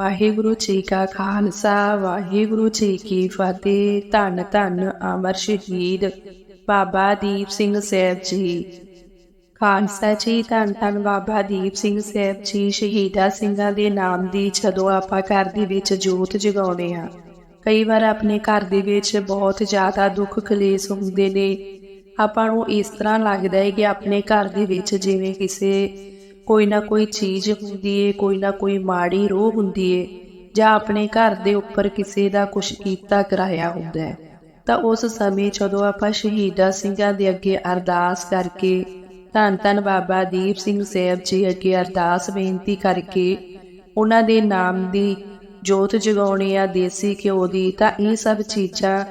ਵਾਹਿਗੁਰੂ ਜੀ ਕਾ ਖਾਲਸਾ, ਵਾਹਿਗੁਰੂ ਜੀ ਕੀ ਫਤਿਹ। ਧੰਨ ਧੰਨ ਅਮਰ ਸ਼ਹੀਦ ਬਾਬਾ ਦੀਪ ਸਿੰਘ ਸਾਹਿਬ ਜੀ। ਖਾਲਸਾ ਜੀ, ਧੰਨ ਧੰਨ ਬਾਬਾ ਦੀਪ ਸਿੰਘ ਸਾਹਿਬ ਜੀ, ਸ਼ਹੀਦਾਂ ਸਿੰਘਾਂ ਦੇ ਨਾਮ ਦੀ ਜਦੋਂ ਆਪਾਂ ਘਰ ਦੇ ਵਿੱਚ ਜੋਤ ਜਗਾਉਂਦੇ ਹਾਂ, ਕਈ ਵਾਰ ਆਪਣੇ ਘਰ ਦੇ ਵਿੱਚ ਬਹੁਤ ਜ਼ਿਆਦਾ ਦੁੱਖ ਕਲੇਸ਼ ਹੁੰਦੇ ਨੇ। ਆਪਾਂ ਨੂੰ ਇਸ ਤਰ੍ਹਾਂ ਲੱਗਦਾ ਹੈ ਕਿ ਆਪਣੇ ਘਰ ਦੇ ਵਿੱਚ ਜਿਵੇਂ ਕਿਸੇ ਕੋਈ ਨਾ ਕੋਈ ਚੀਜ਼ ਹੁੰਦੀ ਏ, ਕੋਈ ਨਾ ਕੋਈ ਮਾੜੀ ਰੋਹ ਹੁੰਦੀ ਏ, ਜਾਂ ਆਪਣੇ ਘਰ ਦੇ ਉੱਪਰ ਕਿਸੇ ਦਾ ਕੁਝ ਕੀਤਾ ਕਰਾਇਆ ਹੁੰਦਾ ਹੈ। ਤਾਂ ਉਸ ਸਮੇਂ ਜਦੋਂ ਆਪਾਂ ਸ਼ਹੀਦਾਂ ਸਿੰਘਾਂ ਦੇ ਅੱਗੇ ਅਰਦਾਸ ਕਰਕੇ, ਧੰਨ ਧੰਨ ਬਾਬਾ ਦੀਪ ਸਿੰਘ ਸਾਹਿਬ ਜੀ ਅੱਗੇ ਅਰਦਾਸ ਬੇਨਤੀ ਕਰਕੇ ਉਹਨਾਂ ਦੇ ਨਾਮ ਦੀ ਜੋਤ ਜਗਾਉਣੀ ਆ, ਦੇਸੀ ਘਿਓ ਦੀ, ਤਾਂ ਇਹ ਸਭ ਚੀਜ਼ਾਂ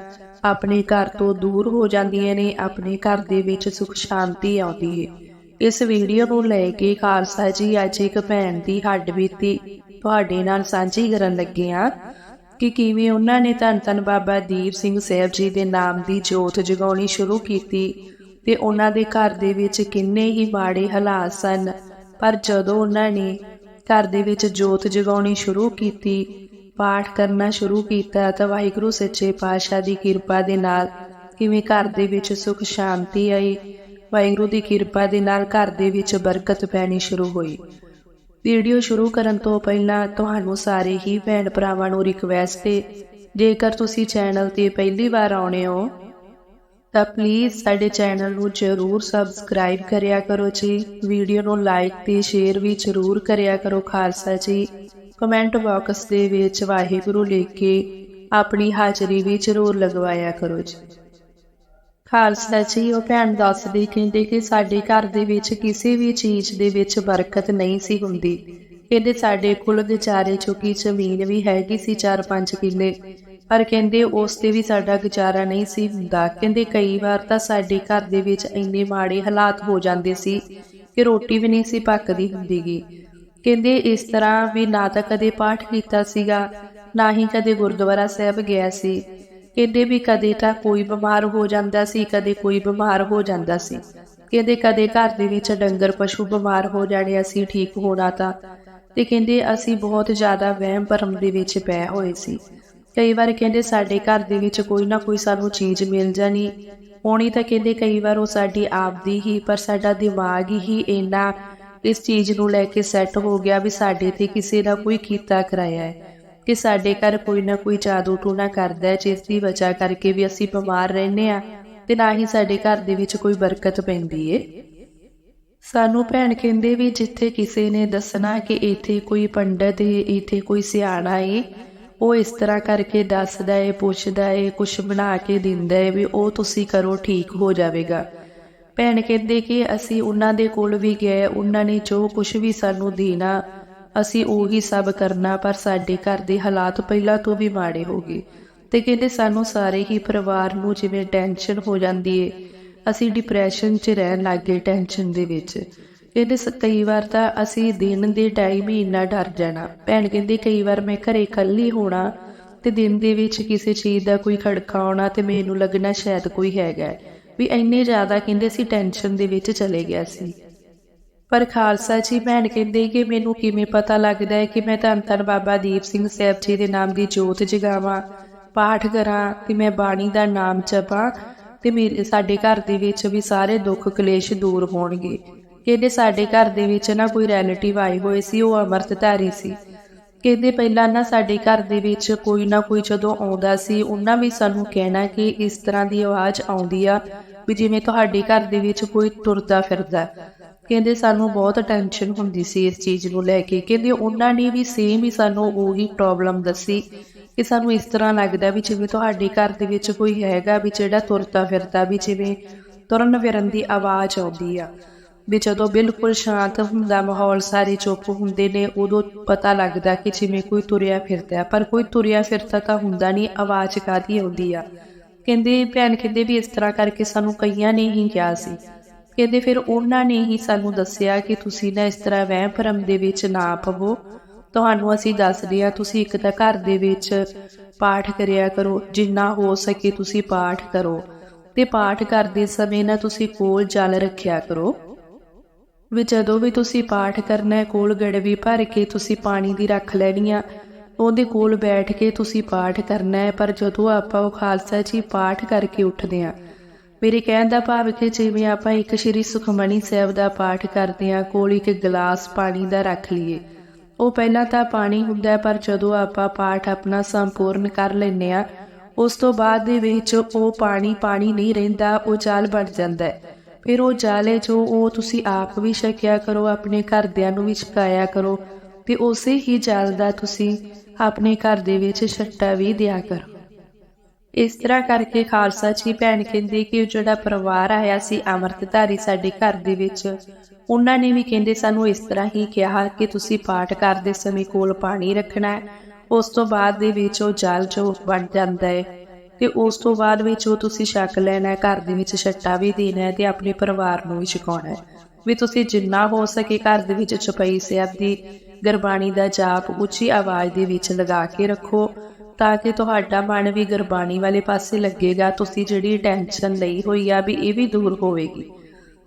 ਆਪਣੇ ਘਰ ਤੋਂ ਦੂਰ ਹੋ ਜਾਂਦੀਆਂ ਨੇ, ਆਪਣੇ ਘਰ ਦੇ ਵਿੱਚ ਸੁਖ ਸ਼ਾਂਤੀ ਆਉਂਦੀ ਹੈ ਇਸ ਵੀਡੀਓ ਨੂੰ ਲੈ ਕੇ ਖਾਲਸਾ ਜੀ ਅੱਜ ਇੱਕ ਭੈਣ ਦੀ ਹੱਡ ਬੀਤੀ। ਤੁਹਾਡੇ ਨਾਲ ਸਾਂਝੀ ਕਰਨ ਲੱਗੇ ਹਾਂ ਕਿ ਕਿਵੇਂ ਉਹਨਾਂ ਨੇ ਧੰਨ ਧੰਨ ਬਾਬਾ ਦੀਪ ਸਿੰਘ ਸਾਹਿਬ ਜੀ ਦੇ ਨਾਮ ਦੀ ਜੋਤ ਜਗਾਉਣੀ ਸ਼ੁਰੂ ਕੀਤੀ ਤੇ ਉਹਨਾਂ ਦੇ ਘਰ ਦੇ ਵਿੱਚ ਕਿੰਨੇ ਹੀ ਮਾੜੇ ਹਾਲਾਤ ਸਨ। ਪਰ ਜਦੋਂ ਉਹਨਾਂ ਨੇ ਘਰ ਦੇ ਵਿੱਚ ਜੋਤ ਜਗਾਉਣੀ ਸ਼ੁਰੂ ਕੀਤੀ, ਪਾਠ ਕਰਨਾ ਸ਼ੁਰੂ ਕੀਤਾ ਤਾਂ ਵਾਹਿਗੁਰੂ ਸੱਚੇ ਪਾਤਸ਼ਾਹ ਦੀ ਕਿਰਪਾ ਦੇ ਨਾਲ ਕਿਵੇਂ ਘਰ ਦੇ ਵਿੱਚ ਸੁਖ ਸ਼ਾਂਤੀ ਆਈ ਵਾਹਿਗੁਰੂ ਦੀ ਕਿਰਪਾ ਦੇ ਨਾਲ ਘਰ ਦੇ ਵਿੱਚ ਬਰਕਤ ਪੈਣੀ ਸ਼ੁਰੂ ਹੋਈ। ਵੀਡੀਓ ਸ਼ੁਰੂ ਕਰਨ ਤੋਂ ਪਹਿਲਾਂ ਤੁਹਾਨੂੰ ਸਾਰੇ ਹੀ ਭੈਣ ਭਰਾਵਾਂ ਨੂੰ ਰਿਕਵੈਸਟ ਹੈ ਜੇਕਰ ਤੁਸੀਂ ਚੈਨਲ ਤੇ ਪਹਿਲੀ ਵਾਰ ਆਉਣੇ ਹੋ, ਤਾਂ ਪਲੀਜ਼ ਸਾਡੇ ਚੈਨਲ ਨੂੰ ਜਰੂਰ ਸਬਸਕ੍ਰਾਈਬ ਕਰਿਆ ਕਰੋ ਜੀ। ਵੀਡੀਓ ਨੂੰ ਲਾਈਕ ਤੇ ਸ਼ੇਅਰ ਵੀ ਜਰੂਰ ਕਰਿਆ ਕਰੋ ਖਾਲਸਾ ਜੀ। ਕਮੈਂਟ ਬਾਕਸ ਦੇ ਵਿੱਚ ਵਾਹਿਗੁਰੂ ਲਿਖ ਕੇ ਆਪਣੀ ਹਾਜ਼ਰੀ ਵੀ ਜਰੂਰ ਲਗਵਾਇਆ ਕਰੋ ਜੀ। ਖਾਲਸਾ ਜੀ, ਉਹ ਭੈਣ ਦੱਸਦੀ ਕਹਿੰਦੇ ਕਿ ਸਾਡੇ ਘਰ ਦੇ ਵਿੱਚ ਕਿਸੇ ਵੀ ਚੀਜ਼ ਦੇ ਵਿੱਚ ਬਰਕਤ ਨਹੀਂ ਸੀ ਹੁੰਦੀ। ਕਹਿੰਦੇ ਸਾਡੇ ਕੋਲ ਵਿਚਾਰੇ ਚੁੱਕੀ ਜ਼ਮੀਨ ਵੀ ਹੈਗੀ ਸੀ 4-5 ਕਿੱਲੇ, ਪਰ ਕਹਿੰਦੇ ਉਸ ਤੇ ਵੀ ਸਾਡਾ ਗੁਜ਼ਾਰਾ ਨਹੀਂ ਸੀ ਹੁੰਦਾ। ਕਹਿੰਦੇ ਕਈ ਵਾਰ ਤਾਂ ਸਾਡੇ ਘਰ ਦੇ ਵਿੱਚ ਇੰਨੇ ਮਾੜੇ ਹਾਲਾਤ ਹੋ ਜਾਂਦੇ ਸੀ ਕਿ ਰੋਟੀ ਵੀ ਨਹੀਂ ਸੀ ਪੱਕਦੀ ਹੁੰਦੀਗੀ। ਕਹਿੰਦੇ ਇਸ ਤਰ੍ਹਾਂ ਵੀ ਨਾ ਤਾਂ ਕਦੇ ਪਾਠ ਕੀਤਾ ਸੀਗਾ, ਨਾ ਹੀ ਕਦੇ ਗੁਰਦੁਆਰਾ ਸਾਹਿਬ ਗਿਆ ਸੀ। ਕਹਿੰਦੇ ਵੀ ਕਦੇ ਤਾਂ ਕੋਈ ਬਿਮਾਰ ਹੋ ਜਾਂਦਾ ਸੀ, ਕਦੇ ਕੋਈ ਬਿਮਾਰ ਹੋ ਜਾਂਦਾ ਸੀ। ਕਹਿੰਦੇ ਕਦੇ ਘਰ ਦੇ ਵਿੱਚ ਡੰਗਰ ਪਸ਼ੂ ਬਿਮਾਰ ਹੋ ਜਾਣੇ, ਅਸੀਂ ਠੀਕ ਹੋਣਾ ਤਾਂ। ਤੇ ਕਹਿੰਦੇ ਅਸੀਂ ਬਹੁਤ ਜ਼ਿਆਦਾ ਵਹਿਮ ਭਰਮ ਦੇ ਵਿੱਚ ਪੈ ਹੋਏ ਸੀ। ਕਈ ਵਾਰ ਕਹਿੰਦੇ ਸਾਡੇ ਘਰ ਦੇ ਵਿੱਚ ਕੋਈ ਨਾ ਕੋਈ ਸਾਨੂੰ ਚੀਜ਼ ਮਿਲ ਜਾਣੀ। ਹੋਣੀ ਤਾਂ ਕਹਿੰਦੇ ਕਈ ਵਾਰ ਉਹ ਸਾਡੀ ਆਪਦੀ ਹੀ, ਪਰ ਸਾਡਾ ਦਿਮਾਗ ਹੀ ਇੰਨਾ ਇਸ ਚੀਜ਼ ਨੂੰ ਲੈ ਕੇ ਸੈੱਟ ਹੋ ਗਿਆ ਵੀ ਸਾਡੇ ਤੇ ਕਿਸੇ ਦਾ ਕੋਈ ਕੀਤਾ ਕਰਾਇਆ ਹੈ। ਕਿ ਸਾਡੇ ਘਰ ਕੋਈ ਨਾ ਕੋਈ ਜਾਦੂ ਟੂਣਾ ਕਰਦਾ ਹੈ, ਜਿਸ ਦੀ ਵਜ੍ਹਾ ਕਰਕੇ ਵੀ ਅਸੀਂ ਬਿਮਾਰ ਰਹਿੰਦੇ ਆ ਤੇ ਨਾ ਹੀ ਸਾਡੇ ਘਰ ਦੇ ਵਿੱਚ ਕੋਈ ਬਰਕਤ ਪੈਂਦੀ ਏ। ਸਾਨੂੰ ਭੈਣ ਕਹਿੰਦੇ ਵੀ ਜਿੱਥੇ ਕਿਸੇ ਨੇ ਦੱਸਣਾ ਕਿ ਇੱਥੇ ਕੋਈ ਪੰਡਤ ਏ, ਇੱਥੇ ਕੋਈ ਸਿਆਣਾ ਏ, ਉਹ ਇਸ ਤਰ੍ਹਾਂ ਕਰਕੇ ਦੱਸਦਾ ਏ, ਪੁੱਛਦਾ ਏ, ਕੁਛ ਬਣਾ ਕੇ ਦਿੰਦਾ ਏ ਵੀ ਉਹ ਤੁਸੀਂ ਕਰੋ, ਠੀਕ ਹੋ ਜਾਵੇਗਾ। ਭੈਣ ਕਹਿੰਦੇ ਕਿ ਅਸੀਂ ਉਹਨਾਂ ਦੇ ਕੋਲ ਵੀ ਗਏ, ਉਹਨਾਂ ਨੇ ਜੋ ਕੁਛ ਵੀ ਸਾਨੂੰ ਦੇਣਾ ਅਸੀਂ ਉਹੀ ਸਭ ਕਰਨਾ, ਪਰ ਸਾਡੇ ਘਰ ਦੇ ਹਾਲਾਤ ਪਹਿਲਾਂ ਤੋਂ ਵੀ ਮਾੜੇ ਹੋ ਗਏ। ਤੇ ਕਹਿੰਦੇ ਸਾਨੂੰ ਸਾਰੇ ਹੀ ਪਰਿਵਾਰ ਨੂੰ ਜਿਵੇਂ ਟੈਨਸ਼ਨ ਹੋ ਜਾਂਦੀ ਏ, ਅਸੀਂ ਡਿਪਰੈਸ਼ਨ 'ਚ ਰਹਿਣ ਲੱਗ ਗਏ ਟੈਨਸ਼ਨ ਦੇ ਵਿੱਚ। ਕਹਿੰਦੇ ਸ- ਕਈ ਵਾਰ ਤਾਂ ਅਸੀਂ ਦਿਨ ਦੇ ਟਾਈਮ ਹੀ ਇੰਨਾ ਡਰ ਜਾਣਾ। ਭੈਣ ਕਹਿੰਦੀ ਕਈ ਵਾਰ ਮੈਂ ਘਰੇ ਇਕੱਲੀ ਹੋਣਾ ਤੇ ਦਿਨ ਦੇ ਵਿੱਚ ਕਿਸੇ ਚੀਜ਼ ਦਾ ਕੋਈ ਖੜਕਾ ਆਉਣਾ ਤੇ ਮੈਨੂੰ ਲੱਗਣਾ ਸ਼ਾਇਦ ਕੋਈ ਹੈਗਾ। ਵੀ ਇੰਨੇ ਜ਼ਿਆਦਾ ਕਹਿੰਦੇ ਸੀ ਟੈਨਸ਼ਨ ਦੇ ਵਿੱਚ ਚਲੇ ਗਿਆ ਸੀ। ਪਰ ਖਾਲਸਾ ਜੀ ਭੈਣ ਕਹਿੰਦੇ ਕਿ ਮੈਨੂੰ ਕਿਵੇਂ ਪਤਾ ਲੱਗਦਾ ਹੈ ਕਿ ਮੈਂ ਧੰਨ ਧੰਨ ਬਾਬਾ ਦੀਪ ਸਿੰਘ ਸਾਹਿਬ ਜੀ ਦੇ ਨਾਮ ਦੀ ਜੋਤ ਜਗਾਵਾਂ, ਪਾਠ ਕਰਾਂ ਤੇ ਮੈਂ ਬਾਣੀ ਦਾ ਨਾਮ ਜਪਾਂ ਤੇ ਮੇਰੇ, ਸਾਡੇ ਘਰ ਦੇ ਵਿੱਚ ਵੀ ਸਾਰੇ ਦੁੱਖ ਕਲੇਸ਼ ਦੂਰ ਹੋਣਗੇ। ਕਹਿੰਦੇ ਸਾਡੇ ਘਰ ਦੇ ਵਿੱਚ ਨਾ ਕੋਈ ਰਿਲੇਟਿਵ ਆਏ ਹੋਏ ਸੀ, ਉਹ ਅਮਰਤਧਾਰੀ ਸੀ। ਕਹਿੰਦੇ ਪਹਿਲਾਂ ਨਾ ਸਾਡੇ ਘਰ ਦੇ ਵਿੱਚ ਕੋਈ ਨਾ ਕੋਈ ਜਦੋਂ ਆਉਂਦਾ ਸੀ, ਉਹਨਾਂ ਵੀ ਸਾਨੂੰ ਕਹਿਣਾ ਕਿ ਇਸ ਤਰ੍ਹਾਂ ਦੀ ਆਵਾਜ਼ ਆਉਂਦੀ ਆ ਵੀ ਜਿਵੇਂ ਤੁਹਾਡੇ ਘਰ ਦੇ ਵਿੱਚ ਕੋਈ ਤੁਰਦਾ ਫਿਰਦਾ। ਕਹਿੰਦੇ ਸਾਨੂੰ ਬਹੁਤ ਟੈਨਸ਼ਨ ਹੁੰਦੀ ਸੀ ਇਸ ਚੀਜ਼ ਨੂੰ ਲੈ ਕੇ। ਕਹਿੰਦੇ ਉਹਨਾਂ ਨੇ ਵੀ ਸੇਮ ਹੀ ਸਾਨੂੰ ਉਹੀ ਪ੍ਰੋਬਲਮ ਦੱਸੀ ਕਿ ਸਾਨੂੰ ਇਸ ਤਰ੍ਹਾਂ ਲੱਗਦਾ ਵੀ ਜਿਵੇਂ ਤੁਹਾਡੇ ਘਰ ਦੇ ਵਿੱਚ ਕੋਈ ਹੈਗਾ ਵੀ ਜਿਹੜਾ ਤੁਰਦਾ ਫਿਰਦਾ ਵੀ ਜਿਵੇਂ ਤੁਰਨ ਫਿਰਨ ਦੀ ਆਵਾਜ਼ ਆਉਂਦੀ ਆ, ਵੀ ਜਦੋਂ ਬਿਲਕੁਲ ਸ਼ਾਂਤ ਹੁੰਦਾ, ਮਾਹੌਲ ਸਾਰੇ ਚੁੱਪ ਹੁੰਦੇ ਨੇ, ਉਦੋਂ ਪਤਾ ਲੱਗਦਾ ਕਿ ਜਿਵੇਂ ਕੋਈ ਤੁਰਿਆ ਫਿਰਦਾ ਪਰ ਕੋਈ ਤੁਰਿਆ ਫਿਰਦਾ ਤਾਂ ਹੁੰਦਾ ਨਹੀਂ, ਆਵਾਜ਼ ਕਾਦੀ ਆਉਂਦੀ ਆ? ਕਹਿੰਦੇ ਭੈਣ ਕਹਿੰਦੇ ਵੀ ਇਸ ਤਰ੍ਹਾਂ ਕਰਕੇ ਸਾਨੂੰ ਕਈਆਂ ਨੇ ਹੀ ਕਿਹਾ ਸੀ। ਕਹਿੰਦੇ ਫਿਰ ਉਹਨਾਂ ਨੇ ਹੀ ਸਾਨੂੰ ਦੱਸਿਆ ਕਿ ਤੁਸੀਂ ਨਾ ਇਸ ਤਰ੍ਹਾਂ ਵਹਿਮ ਭਰਮ ਦੇ ਵਿੱਚ ਨਾ ਪਵੋ। ਤੁਹਾਨੂੰ ਅਸੀਂ ਦੱਸਦੇ ਆ ਤੁਸੀਂ ਇੱਕ ਤਾਂ ਘਰ ਦੇ ਵਿੱਚ ਪਾਠ ਕਰਿਆ ਕਰੋ, ਜਿੰਨਾ ਹੋ ਸਕੇ ਤੁਸੀਂ ਪਾਠ ਕਰੋ। ਤੇ ਪਾਠ ਕਰਦੇ ਸਮੇਂ ਨਾ ਤੁਸੀਂ ਕੋਲ ਜਲ ਰੱਖਿਆ ਕਰੋ। ਵੀ ਜਦੋਂ ਵੀ ਤੁਸੀਂ ਪਾਠ ਕਰਨਾ ਹੈ, ਕੋਲ ਗੜਵੀ ਭਰ ਕੇ ਤੁਸੀਂ ਪਾਣੀ ਦੀ ਰੱਖ ਲੈਣੀ ਆ। ਉਹਦੇ ਕੋਲ ਬੈਠ ਕੇ ਤੁਸੀਂ ਪਾਠ ਕਰਨਾ ਹੈ, ਪਰ ਜਦੋਂ ਆਪਾਂ ਉਹ ਖਾਲਸਾ ਜੀ ਪਾਠ ਕਰਕੇ ਉੱਠਦੇ ਹਾਂ ਮੇਰੇ ਕਹਿਣ ਦਾ ਭਾਵ ਕਿ ਜਿਵੇਂ ਆਪਾਂ ਇੱਕ ਸ਼੍ਰੀ ਸੁਖਮਣੀ ਸਾਹਿਬ ਦਾ ਪਾਠ ਕਰਦੇ ਹਾਂ, ਕੋਲ ਇੱਕ ਗਲਾਸ ਪਾਣੀ ਦਾ ਰੱਖ ਲਈਏ। ਉਹ ਪਹਿਲਾਂ ਤਾਂ ਪਾਣੀ ਹੁੰਦਾ ਪਰ ਜਦੋਂ ਆਪਾਂ ਪਾਠ ਆਪਣਾ ਸੰਪੂਰਨ ਕਰ ਲੈਂਦੇ ਆ ਉਸ ਤੋਂ ਬਾਅਦ ਦੇ ਵਿੱਚ ਉਹ ਪਾਣੀ ਪਾਣੀ ਨਹੀਂ ਰਹਿੰਦਾ, ਉਹ ਜਲ ਬਣ ਜਾਂਦਾ ਹੈ। ਫਿਰ ਉਹ ਜਾਲੇ ਜੋ ਉਹ ਤੁਸੀਂ ਆਪ ਵੀ ਛਕਿਆ ਕਰੋ, ਆਪਣੇ ਘਰਦਿਆਂ ਨੂੰ ਵੀ ਛਕਾਇਆ ਕਰੋ, ਤੇ ਉਸੇ ਹੀ ਜਲ ਦਾ ਤੁਸੀਂ ਆਪਣੇ ਘਰ ਦੇ ਵਿੱਚ ਛੱਟਾ ਵੀ ਦਿਆ ਕਰੋ। ਇਸ ਤਰ੍ਹਾਂ ਕਰਕੇ ਖਾਲਸਾ ਜੀ ਭੈਣ ਕਹਿੰਦੇ ਕਿ ਜਿਹੜਾ ਪਰਿਵਾਰ ਆਇਆ ਸੀ ਅੰਮ੍ਰਿਤਧਾਰੀ ਸਾਡੇ ਘਰ ਦੇ ਵਿੱਚ, ਉਹਨਾਂ ਨੇ ਵੀ ਕਹਿੰਦੇ ਸਾਨੂੰ ਇਸ ਤਰ੍ਹਾਂ ਹੀ ਕਿਹਾ ਕਿ ਤੁਸੀਂ ਪਾਠ ਕਰਦੇ ਸਮੇਂ ਕੋਲ ਪਾਣੀ ਰੱਖਣਾ ਹੈ, ਉਸ ਤੋਂ ਬਾਅਦ ਦੇ ਵਿੱਚ ਉਹ ਜਲ ਜੋ ਬਣ ਜਾਂਦਾ ਹੈ ਤੇ ਉਸ ਤੋਂ ਬਾਅਦ ਵਿੱਚ ਉਹ ਤੁਸੀਂ ਛਕ ਲੈਣਾ ਹੈ, ਘਰ ਦੇ ਵਿੱਚ ਛੱਟਾ ਵੀ ਦੇਣਾ ਹੈ ਤੇ ਆਪਣੇ ਪਰਿਵਾਰ ਨੂੰ ਵੀ ਛਕਾਉਣਾ ਹੈ। ਵੀ ਤੁਸੀਂ ਜਿੰਨਾ ਹੋ ਸਕੇ ਘਰ ਦੇ ਵਿੱਚ ਚਪਈ ਸਾਹਿਬ ਦੀ ਗੁਰਬਾਣੀ ਦਾ ਜਾਪ ਉੱਚੀ ਆਵਾਜ਼ ਦੇ ਵਿੱਚ ਲਗਾ ਕੇ ਰੱਖੋ ਤਾਂ ਕਿ ਤੁਹਾਡਾ ਮਨ ਵੀ ਗੁਰਬਾਣੀ ਵਾਲੇ ਪਾਸੇ ਲੱਗੇਗਾ, ਤੁਸੀਂ ਜਿਹੜੀ ਟੈਨਸ਼ਨ ਲਈ ਹੋਈ ਆ ਵੀ ਇਹ ਵੀ ਦੂਰ ਹੋਵੇਗੀ।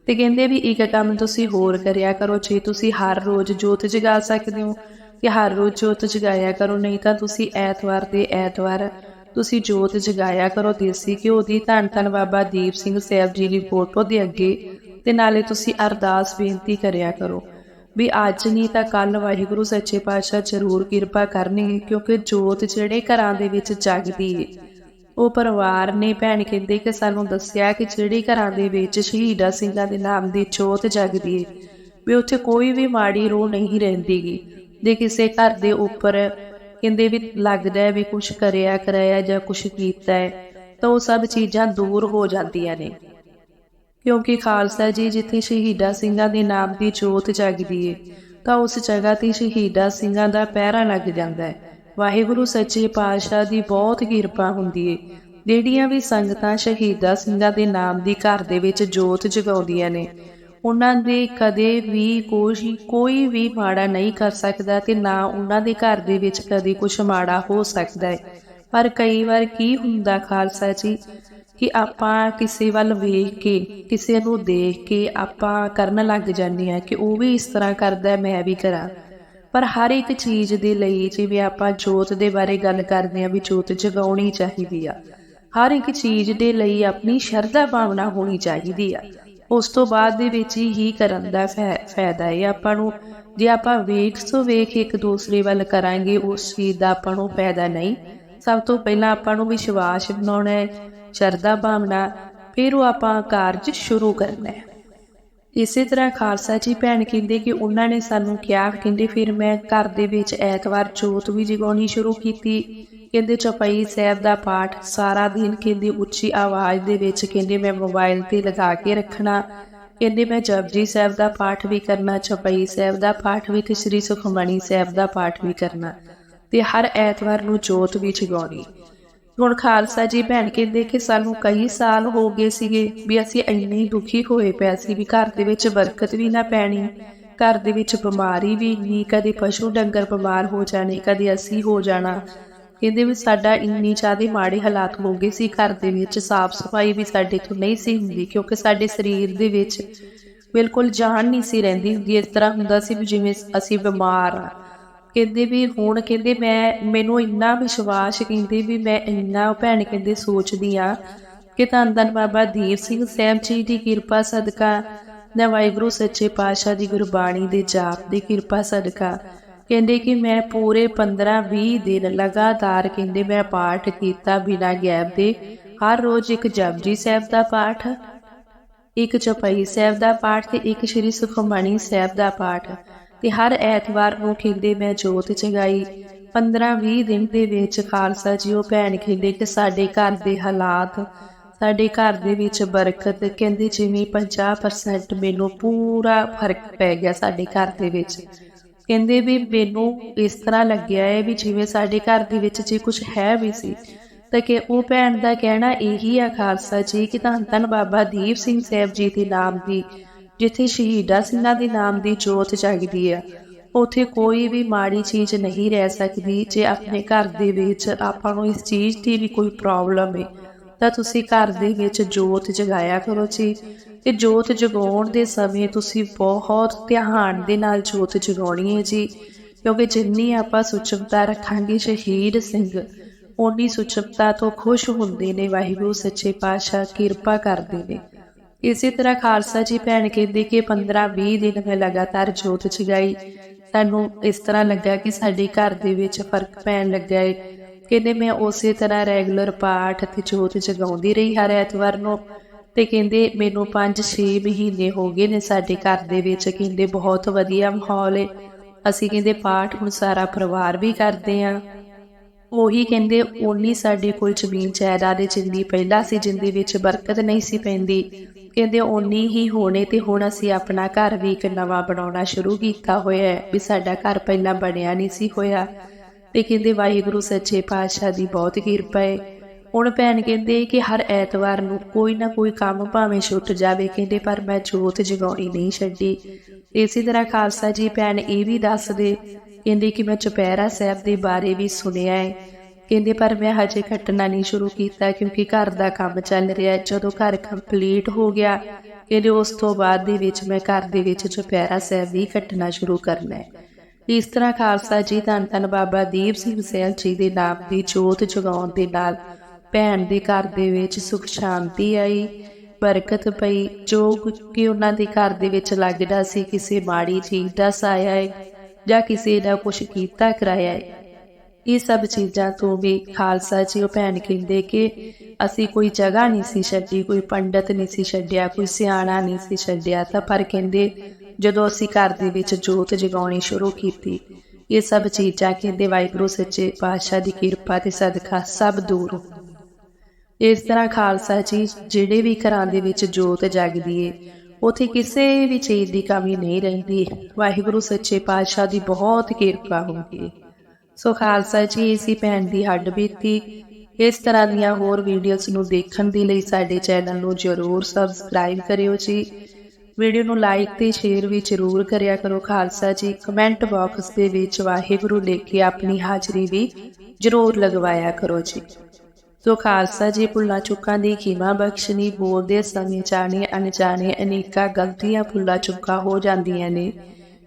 ਤੇ ਕਹਿੰਦੇ ਵੀ ਇੱਕ ਕੰਮ ਤੁਸੀਂ ਹੋਰ ਕਰਿਆ ਕਰੋ, ਜੇ ਤੁਸੀਂ ਹਰ ਰੋਜ਼ ਜੋਤ ਜਗਾ ਸਕਦੇ ਹੋ, ਕਿ ਹਰ ਰੋਜ਼ ਜੋਤ ਜਗਾਇਆ ਕਰੋ, ਨਹੀਂ ਤਾਂ ਤੁਸੀਂ ਐਤਵਾਰ ਦੇ ਐਤਵਾਰ ਤੁਸੀਂ ਜੋਤ ਜਗਾਇਆ ਕਰੋ ਦੇਸੀ ਘਿਓ ਦੀ। ਧੰਨ ਧੰਨ ਬਾਬਾ ਦੀਪ ਸਿੰਘ ਸਾਹਿਬ ਜੀ ਦੀ ਫੋਟੋ ਦੇ ਅੱਗੇ ਤੇ ਨਾਲੇ ਤੁਸੀਂ ਅਰਦਾਸ ਬੇਨਤੀ ਕਰਿਆ ਕਰੋ। ਵੀ ਅੱਜ ਨਹੀਂ ਤਾਂ ਕੱਲ ਵਾਹਿਗੁਰੂ ਸੱਚੇ ਪਾਤਸ਼ਾਹ ਜ਼ਰੂਰ ਕਿਰਪਾ ਕਰਨਗੇ, ਕਿਉਂਕਿ ਜੋਤ ਜਿਹੜੇ ਘਰਾਂ ਦੇ ਵਿੱਚ ਜਗਦੀ ਏ। ਉਹ ਪਰਿਵਾਰ ਨੇ ਭੈਣ ਕਹਿੰਦੇ ਕਿ ਸਾਨੂੰ ਦੱਸਿਆ ਕਿ ਜਿਹੜੇ ਘਰਾਂ ਦੇ ਵਿੱਚ ਸ਼ਹੀਦਾ ਸਿੰਘਾਂ ਦੇ ਨਾਮ ਦੀ ਜੋਤ ਜਗਦੀ ਏ, ਵੀ ਉੱਥੇ ਕੋਈ ਵੀ ਮਾੜੀ ਰੂਹ ਨਹੀਂ ਰਹਿੰਦੀਗੀ ਜੇ ਕਿਸੇ ਘਰ ਦੇ ਉੱਪਰ ਕਹਿੰਦੇ ਵੀ ਲੱਗਦਾ ਹੈ ਵੀ ਕੁਝ ਕਰਿਆ ਕਰਾਇਆ ਜਾਂ ਕੁਝ ਕੀਤਾ ਹੈ, ਤਾਂ ਉਹ ਸਭ ਚੀਜ਼ਾਂ ਦੂਰ ਹੋ ਜਾਂਦੀਆਂ ਨੇ। ਕਿਉਂਕਿ ਖਾਲਸਾ ਜੀ ਜਿੱਥੇ ਸ਼ਹੀਦਾ ਸਿੰਘਾਂ ਦੇ ਨਾਮ ਦੀ ਜੋਤ ਜਗਦੀ ਏ, ਤਾਂ ਉਸ ਜਗ੍ਹਾ ਤੇ ਸ਼ਹੀਦਾ ਸਿੰਘਾਂ ਦਾ ਪਹਿਰਾ ਲੱਗ ਜਾਂਦਾ ਹੈ ਵਾਹਿਗੁਰੂ ਸੱਚੇ ਪਾਤਸ਼ਾਹ ਦੀ ਬਹੁਤ ਕਿਰਪਾ ਹੁੰਦੀ ਏ। ਜਿਹੜੀਆਂ ਵੀ ਸੰਗਤਾਂ ਸ਼ਹੀਦਾਂ ਸਿੰਘਾਂ ਦੇ ਨਾਮ ਦੀ ਘਰ ਦੇ ਵਿੱਚ ਜੋਤ ਜਗਾਉਂਦੀਆਂ ਨੇ, ਉਹਨਾਂ ਦੇ ਕਦੇ ਵੀ ਕੋਈ ਕੋਈ ਵੀ ਮਾੜਾ ਨਹੀਂ ਕਰ ਸਕਦਾ ਤੇ ਨਾ ਉਹਨਾਂ ਦੇ ਘਰ ਦੇ ਵਿੱਚ ਕਦੇ ਕੁਝ ਮਾੜਾ ਹੋ ਸਕਦਾ ਹੈ ਪਰ ਕਈ ਵਾਰ ਕੀ ਹੁੰਦਾ ਖਾਲਸਾ ਜੀ ਕਿ ਆਪਾਂ ਕਿਸੇ ਵੱਲ ਵੇਖ ਕੇ, ਕਿਸੇ ਨੂੰ ਦੇਖ ਕੇ ਆਪਾਂ ਕਰਨ ਲੱਗ ਜਾਂਦੇ ਆ ਕਿ ਉਹ ਵੀ ਇਸ ਤਰ੍ਹਾਂ ਕਰਦਾ ਮੈਂ ਵੀ ਕਰਾਂ। ਪਰ ਹਰ ਇੱਕ ਚੀਜ਼ ਦੇ ਲਈ ਜਿਵੇਂ ਆਪਾਂ ਜੋਤ ਦੇ ਬਾਰੇ ਗੱਲ ਕਰਦੇ ਆ ਵੀ ਜੋਤ ਜਗਾਉਣੀ ਚਾਹੀਦੀ ਆ। ਹਰ ਇੱਕ ਚੀਜ਼ ਦੇ ਲਈ ਆਪਣੀ ਸ਼ਰਧਾ ਭਾਵਨਾ ਹੋਣੀ ਚਾਹੀਦੀ ਆ। ਉਸ ਤੋਂ ਬਾਅਦ ਦੇ ਵਿੱਚ ਹੀ ਕਰਨ ਦਾ ਫਾਇ- ਫਾਇਦਾ ਹੈ ਆਪਾਂ ਨੂੰ, ਜੇ ਆਪਾਂ ਵੇਖ ਸੋ ਵੇਖ ਇੱਕ ਦੂਸਰੇ ਵੱਲ ਕਰਾਂਗੇ, ਉਸ ਚੀਜ਼ ਦਾ ਆਪਾਂ ਨੂੰ ਫਾਇਦਾ ਨਹੀਂ। ਸਭ ਤੋਂ ਪਹਿਲਾਂ ਆਪਾਂ ਨੂੰ ਵਿਸ਼ਵਾਸ ਬਣਾਉਣਾ ਹੈ ਸ਼ਰਧਾ ਭਾਵਨਾ, ਫਿਰ ਉਹ ਆਪਾਂ ਕਾਰਜ ਸ਼ੁਰੂ ਕਰਨਾ ਹੈ। ਇਸੇ ਤਰ੍ਹਾਂ ਖਾਲਸਾ ਜੀ ਭੈਣ ਕਹਿੰਦੇ ਕਿ ਉਹਨਾਂ ਨੇ ਸਾਨੂੰ ਕਿਹਾ, ਕਹਿੰਦੇ ਫਿਰ ਮੈਂ ਘਰ ਦੇ ਵਿੱਚ ਐਤਵਾਰ ਜੋਤ ਵੀ ਜਗਾਉਣੀ ਸ਼ੁਰੂ ਕੀਤੀ। ਕਹਿੰਦੇ ਚਪਈ ਸਾਹਿਬ ਦਾ ਪਾਠ ਸਾਰਾ ਦਿਨ ਕਹਿੰਦੇ ਉੱਚੀ ਆਵਾਜ਼ ਦੇ ਵਿੱਚ ਕਹਿੰਦੇ ਮੈਂ ਮੋਬਾਈਲ ਤੇ ਲਗਾ ਕੇ ਰੱਖਣਾ। ਕਹਿੰਦੇ ਮੈਂ ਜਪਜੀ ਸਾਹਿਬ ਦਾ ਪਾਠ ਵੀ ਕਰਨਾ, ਚਪਈ ਸਾਹਿਬ ਦਾ ਪਾਠ ਵੀ ਤੇ ਸ੍ਰੀ ਸੁਖਮਣੀ ਸਾਹਿਬ ਦਾ ਪਾਠ ਵੀ ਕਰਨਾ ਤੇ ਹਰ ਐਤਵਾਰ ਨੂੰ ਜੋਤ ਵੀ ਜਗਾਉਣੀ। ਹੁਣ ਖਾਲਸਾ ਜੀ ਭੈਣ ਕਹਿੰਦੇ ਕਿ ਸਾਨੂੰ ਕਈ ਸਾਲ ਹੋ ਗਏ ਸੀਗੇ ਵੀ ਅਸੀਂ ਇੰਨੇ ਦੁਖੀ ਹੋਏ ਪਏ ਸੀ ਵੀ ਘਰ ਦੇ ਵਿੱਚ ਬਰਕਤ ਵੀ ਨਾ ਪੈਣੀ, ਘਰ ਦੇ ਵਿੱਚ ਬਿਮਾਰੀ ਵੀ ਨਹੀਂ ਕਦੇ ਪਸ਼ੂ ਡੰਗਰ ਬਿਮਾਰ ਹੋ ਜਾਣੇ, ਕਦੇ ਅਸੀਂ ਹੋ ਜਾਣਾ। ਕਹਿੰਦੇ ਵੀ ਸਾਡਾ ਇੰਨੀ ਜ਼ਿਆਦਾ ਮਾੜੇ ਹਾਲਾਤ ਹੋ ਗਏ ਸੀ, ਘਰ ਦੇ ਵਿੱਚ ਸਾਫ਼ ਸਫ਼ਾਈ ਵੀ ਸਾਡੇ ਤੋਂ ਨਹੀਂ ਸੀ ਹੁੰਦੀ, ਕਿਉਂਕਿ ਸਾਡੇ ਸਰੀਰ ਦੇ ਵਿੱਚ ਬਿਲਕੁਲ ਜਾਨ ਨਹੀਂ ਸੀ ਰਹਿੰਦੀ ਹੁੰਦੀ। ਇਸ ਤਰ੍ਹਾਂ ਹੁੰਦਾ ਸੀ ਵੀ ਜਿਵੇਂ ਅਸੀਂ ਬਿਮਾਰ ਆ। ਕਹਿੰਦੇ ਵੀ ਹੁਣ ਕਹਿੰਦੇ ਮੈਂ, ਮੈਨੂੰ ਇੰਨਾ ਵਿਸ਼ਵਾਸ ਕਹਿੰਦੇ ਵੀ ਮੈਂ ਇੰਨਾ ਭੈਣ ਕਹਿੰਦੇ ਸੋਚਦੀ ਆ ਕਿ ਧੰਨ ਧੰਨ ਬਾਬਾ ਦੀਪ ਸਿੰਘ ਸਾਹਿਬ ਜੀ ਦੀ ਕਿਰਪਾ ਸਦਕਾ ਨਾ ਵਾਹਿਗੁਰੂ ਸੱਚੇ ਪਾਤਸ਼ਾਹ ਦੀ ਗੁਰਬਾਣੀ ਦੇ ਜਾਪ ਦੀ ਕਿਰਪਾ ਸਦਕਾ। ਕਹਿੰਦੇ ਕਿ ਮੈਂ ਪੂਰੇ 15-20 ਦਿਨ ਲਗਾਤਾਰ ਕਹਿੰਦੇ ਮੈਂ ਪਾਠ ਕੀਤਾ ਬਿਨਾਂ ਗੈਪ ਦੇ। ਹਰ ਰੋਜ਼ ਇੱਕ ਜਪਜੀ ਸਾਹਿਬ ਦਾ ਪਾਠ, ਇੱਕ ਚੌਪਈ ਸਾਹਿਬ ਦਾ ਪਾਠ ਤੇ ਇੱਕ ਸ਼੍ਰੀ ਸੁਖਮਣੀ ਸਾਹਿਬ ਦਾ ਪਾਠ। ਤੇ ਹਰ ਐਤਵਾਰ ਨੂੰ ਕਹਿੰਦੇ ਮੈਂ ਜੋਤ ਜਗਾਈ। 15-20 ਦਿਨ ਦੇ ਵਿੱਚ ਖਾਲਸਾ ਜੀ ਉਹ ਭੈਣ ਕਹਿੰਦੇ ਕਿ ਸਾਡੇ ਘਰ ਦੇ ਹਾਲਾਤ, ਸਾਡੇ ਘਰ ਦੇ ਵਿੱਚ ਬਰਕਤ, ਕਹਿੰਦੇ ਜਿਵੇਂ 50% ਮੈਨੂੰ ਪੂਰਾ ਫ਼ਰਕ ਪੈ ਗਿਆ ਸਾਡੇ ਘਰ ਦੇ ਵਿੱਚ। ਕਹਿੰਦੇ ਵੀ ਮੈਨੂੰ ਇਸ ਤਰ੍ਹਾਂ ਲੱਗਿਆ ਹੈ ਵੀ ਜਿਵੇਂ ਸਾਡੇ ਘਰ ਦੇ ਵਿੱਚ ਜੇ ਕੁਝ ਹੈ ਵੀ ਸੀ, ਤਾਂ ਕਿ ਉਹ ਭੈਣ ਦਾ ਕਹਿਣਾ ਇਹੀ ਆ ਖਾਲਸਾ ਜੀ ਕਿ ਧੰਨ ਧੰਨ ਬਾਬਾ ਦੀਪ ਸਿੰਘ ਸਾਹਿਬ ਜੀ ਦੇ ਨਾਮ ਦੀ ਜਿੱਥੇ ਸ਼ਹੀਦਾਂ ਸਿੰਘਾਂ ਦੇ ਨਾਮ ਦੀ ਜੋਤ ਜਗਦੀ ਹੈ ਉਥੇ ਕੋਈ ਵੀ ਮਾੜੀ ਚੀਜ਼ ਨਹੀਂ ਰਹਿ ਸਕਦੀ ਜੇ ਆਪਣੇ ਘਰ ਦੇ ਵਿੱਚ ਆਪਾਂ ਨੂੰ ਇਸ ਚੀਜ਼ ਦੀ ਵੀ ਕੋਈ ਪ੍ਰੋਬਲਮ ਹੈ ਤਾਂ ਤੁਸੀਂ ਘਰ ਦੇ ਵਿੱਚ ਜੋਤ ਜਗਾਇਆ ਕਰੋ ਜੀ। ਤੇ ਜੋਤ ਜਗਾਉਣ ਦੇ ਸਮੇਂ ਤੁਸੀਂ ਬਹੁਤ ਧਿਆਨ ਦੇ ਨਾਲ ਜੋਤ ਜਗਾਉਣੀ ਹੈ ਜੀ। ਕਿਉਂਕਿ ਜਿੰਨੀ ਆਪਾਂ ਸੁਚਮਤਾ ਰੱਖਾਂਗੇ ਸ਼ਹੀਦ ਸਿੰਘ ਉਨੀ ਸੁਚਮਤਾ ਤੋਂ ਖੁਸ਼ ਹੁੰਦੇ ਨੇ ਵਾਹਿਗੁਰੂ, ਸੱਚੇ ਪਾਤਸ਼ਾਹ ਕਿਰਪਾ ਕਰਦੇ ਨੇ। ਇਸੇ ਤਰ੍ਹਾਂ ਖਾਲਸਾ ਜੀ ਭੈਣ ਕਹਿੰਦੇ ਕਿ 15-20 ਦਿਨ ਮੈਂ ਲਗਾਤਾਰ ਜੋਤ ਜਗਾਈ ਸਾਨੂੰ ਇਸ ਤਰ੍ਹਾਂ ਲੱਗਾ ਕਿ ਸਾਡੇ ਘਰ ਦੇ ਵਿੱਚ ਫ਼ਰਕ ਪੈਣ ਲੱਗਾ ਏ। ਕਹਿੰਦੇ ਮੈਂ ਉਸੇ ਤਰ੍ਹਾਂ ਰੈਗੂਲਰ ਪਾਠ ਅਤੇ ਜੋਤ ਜਗਾਉਂਦੀ ਰਹੀ ਹਰ ਐਤਵਾਰ ਨੂੰ। ਤੇ ਕਹਿੰਦੇ ਮੈਨੂੰ 5-6 ਮਹੀਨੇ ਹੋ ਗਏ ਨੇ ਸਾਡੇ ਘਰ ਦੇ ਵਿੱਚ। ਕਹਿੰਦੇ ਬਹੁਤ ਵਧੀਆ ਮਾਹੌਲ ਏ। ਅਸੀਂ ਕਹਿੰਦੇ ਪਾਠ ਹੁਣ ਸਾਰਾ ਪਰਿਵਾਰ ਵੀ ਕਰਦੇ ਆਂ। ਉਹੀ ਕਹਿੰਦੇ, ਓਨੀ ਸਾਡੇ ਕੋਲ ਜ਼ਮੀਨ ਜਾਇਦਾਦ ਦੇ ਜਿੰਦੀ ਪਹਿਲਾਂ ਸੀ, ਜਿੰਦੀ ਵਿੱਚ ਬਰਕਤ ਨਹੀਂ ਸੀ ਪੈਂਦੀ। ਕਹਿੰਦੇ, ਓਨੀ ਹੀ ਹੋਣੇ ਤੇ ਹੁਣ ਅਸੀਂ ਆਪਣਾ ਘਰ ਵੀ ਇੱਕ ਨਵਾਂ ਬਣਾਉਣਾ ਸ਼ੁਰੂ ਕੀਤਾ ਹੋਇਆ ਹੈ, ਵੀ ਸਾਡਾ ਘਰ ਪਹਿਲਾਂ ਬਣਿਆ ਨਹੀਂ ਸੀ ਹੋਇਆ। ਤੇ ਕਹਿੰਦੇ, ਵਾਹਿਗੁਰੂ ਸੱਚੇ ਪਾਤਸ਼ਾਹ ਦੀ ਬਹੁਤ ਕਿਰਪਾ ਹੈ ਹੁਣ ਭੈਣ ਕਹਿੰਦੇ ਕਿ ਹਰ ਐਤਵਾਰ ਨੂੰ ਕੋਈ ਨਾ ਕੋਈ ਕੰਮ ਭਾਵੇਂ ਛੁੱਟ ਜਾਵੇ, ਕਹਿੰਦੇ, ਪਰ ਮੈਂ ਜੋਤ ਜਗਾਉਣੀ ਨਹੀਂ ਛੱਡੀ। ਇਸੇ ਤਰ੍ਹਾਂ ਖਾਲਸਾ ਜੀ ਭੈਣ ਇਹ ਵੀ ਦੱਸਦੇ ਕਹਿੰਦੇ ਕਿ ਮੈਂ ਚੁਪਹਿਰਾ ਸਾਹਿਬ ਦੇ ਬਾਰੇ ਵੀ ਸੁਣਿਆ ਹੈ। ਕਹਿੰਦੇ, ਪਰ ਮੈਂ ਹਜੇ ਘਟਨਾ ਨਹੀਂ ਸ਼ੁਰੂ ਕੀਤਾ ਕਿਉਂਕਿ ਘਰ ਦਾ ਕੰਮ ਚੱਲ ਰਿਹਾ ਹੈ। ਜਦੋਂ ਘਰ ਕੰਪਲੀਟ ਹੋ ਗਿਆ, ਕਹਿੰਦੇ, ਉਸ ਤੋਂ ਬਾਅਦ ਦੇ ਵਿੱਚ ਮੈਂ ਘਰ ਦੇ ਵਿੱਚ ਚੁਪਹਿਰਾ ਸਾਹਿਬ ਵੀ ਘਟਨਾ ਸ਼ੁਰੂ ਕਰਨਾ ਹੈ। ਇਸ ਤਰ੍ਹਾਂ ਖਾਲਸਾ ਜੀ, ਧੰਨ ਧੰਨ ਬਾਬਾ ਦੀਪ ਸਿੰਘ ਸੈਲ ਜੀ ਦੇ ਨਾਮ ਦੀ ਜੋਤ ਜਗਾਉਣ ਦੇ ਨਾਲ ਭੈਣ ਦੇ ਘਰ ਦੇ ਵਿੱਚ ਸੁਖ ਸ਼ਾਂਤੀ ਆਈ, ਬਰਕਤ ਪਈ। ਜੋ ਕਿ ਉਹਨਾਂ ਦੇ ਘਰ ਦੇ ਵਿੱਚ ਲੱਗਦਾ ਸੀ, ਕਿਸੇ ਮਾੜੀ ਚੀਜ਼ ਦਾ ਸਾਇਆ ਹੈ। ਜਾਂ ਕਿਸੇ ਦਾ ਕੁਝ ਕੀਤਾ ਕਰਾਇਆ ਹੈ। ਇਹ ਸਭ ਚੀਜ਼ਾਂ ਤੋਂ ਵੀ ਖਾਲਸਾ ਜੀ ਉਹ ਭੈਣ ਕਹਿੰਦੇ ਕਿ ਅਸੀਂ ਕੋਈ ਜਗ੍ਹਾ ਨਹੀਂ ਸੀ ਛੱਡੀ, ਕੋਈ ਪੰਡਤ ਨਹੀਂ ਸੀ ਛੱਡਿਆ, ਕੋਈ ਸਿਆਣਾ ਨਹੀਂ ਸੀ ਛੱਡਿਆ। ਤਾਂ ਪਰ ਕਹਿੰਦੇ, ਜਦੋਂ ਅਸੀਂ ਘਰ ਦੇ ਵਿੱਚ ਜੋਤ ਜਗਾਉਣੀ ਸ਼ੁਰੂ ਕੀਤੀ, ਇਹ ਸਭ ਚੀਜ਼ਾਂ ਕਹਿੰਦੇ ਵਾਹਿਗੁਰੂ ਸੱਚੇ ਪਾਤਸ਼ਾਹ ਦੀ ਕਿਰਪਾ ਤੇ ਸਦਕਾ ਸਭ ਦੂਰ ਇਸ ਤਰ੍ਹਾਂ ਖਾਲਸਾ ਜੀ ਜਿਹੜੇ ਵੀ ਘਰਾਂ ਦੇ ਵਿੱਚ ਜੋਤ ਜਗਦੀ ਏ ਉਥੇ ਕਿਸੇ ਵੀ ਚੀਜ਼ ਦੀ ਕਮੀ ਨਹੀਂ ਰਹਿੰਦੀ। ਵਾਹਿਗੁਰੂ ਸੱਚੇ ਪਾਤਸ਼ਾਹ ਦੀ ਬਹੁਤ ਕਿਰਪਾ ਹੁੰਦੀ ਏ ਸੋ ਖਾਲਸਾ ਜੀ, ਇਸੀ ਭੈਣ ਦੀ ਹੱਡ ਬੀਤੀ। ਇਸ ਤਰ੍ਹਾਂ ਦੀਆਂ ਹੋਰ ਵੀਡੀਓਜ਼ ਨੂੰ ਦੇਖਣ ਦੇ ਲਈ ਸਾਡੇ ਚੈਨਲ ਨੂੰ ਜਰੂਰ ਸਬਸਕ੍ਰਾਈਬ ਕਰਿਓ ਜੀ। ਵੀਡੀਓ ਨੂੰ ਲਾਈਕ ਤੇ ਸ਼ੇਅਰ ਵੀ ਜਰੂਰ ਕਰਿਆ ਕਰੋ। ਖਾਲਸਾ ਜੀ, ਕਮੈਂਟ ਬਾਕਸ ਦੇ ਵਿੱਚ ਵਾਹਿਗੁਰੂ ਲਿਖ ਕੇ ਆਪਣੀ ਹਾਜ਼ਰੀ ਵੀ ਜਰੂਰ ਲਗਵਾਇਆ ਕਰੋ ਜੀ। ਸੋ ਖਾਲਸਾ ਜੀ ਭੁੱਲਾਂ ਚੁੱਕਾਂ ਦੀ ਖਿਮਾ ਬਖਸ਼ਣੀ, ਬੋਲਦੇ ਸਮੇਂ ਜਾਣੇ ਅਣਜਾਣੇ ਅਨੇਕਾਂ ਗਲਤੀਆਂ ਭੁੱਲਾਂ ਚੁੱਕਾਂ ਹੋ ਜਾਂਦੀਆਂ ਨੇ।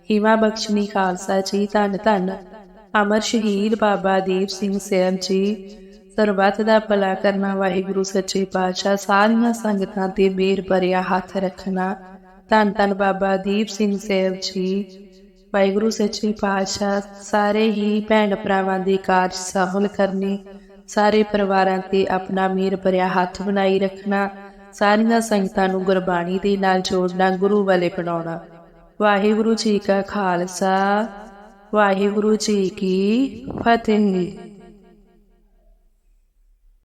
ਖੀਮਾ ਬਖਸ਼ਣੀ ਖਾਲਸਾ ਜੀ, ਧੰਨ ਧੰਨ। ਅਮਰ ਸ਼ਹੀਦ ਬਾਬਾ ਦੀਪ ਸਿੰਘ ਸੈਨ ਜੀ, ਸਰਬੱਤ ਦਾ ਭਲਾ ਕਰਨਾ ਵਾਹਿਗੁਰੂ, ਸੱਚੇ ਪਾਤਸ਼ਾਹ, ਸਾਰੀਆਂ ਸੰਗਤਾਂ ਤੇ ਮੇਰ ਭਰਿਆ ਹੱਥ ਰੱਖਣਾ। ਧੰਨ ਧੰਨ ਬਾਬਾ ਦੀਪ ਸਿੰਘ ਸੈਨ ਜੀ। ਵਾਹਿਗੁਰੂ, ਸੱਚੇ ਪਾਤਸ਼ਾਹ, ਸਾਰੇ ਹੀ ਭੈਣ ਭਰਾਵਾਂ ਦੇ ਕਾਰਜ ਸਫਲ ਕਰਨੇ। ਸਾਰੇ ਪਰਿਵਾਰਾਂ ਤੇ ਆਪਣਾ ਮੇਰ ਭਰਿਆ ਹੱਥ ਬਣਾਈ ਰੱਖਣਾ, ਸਾਰੀਆਂ ਸੰਗਤਾਂ ਨੂੰ ਗੁਰਬਾਣੀ ਦੇ ਨਾਲ ਜੋੜਨਾ, ਗੁਰੂ ਵਾਲੇ ਬਣਾਉਣਾ। ਵਾਹਿਗੁਰੂ ਜੀ ਕਾ ਖਾਲਸਾ, ਵਾਹਿਗੁਰੂ ਜੀ ਕੀ ਫਤਿਹ।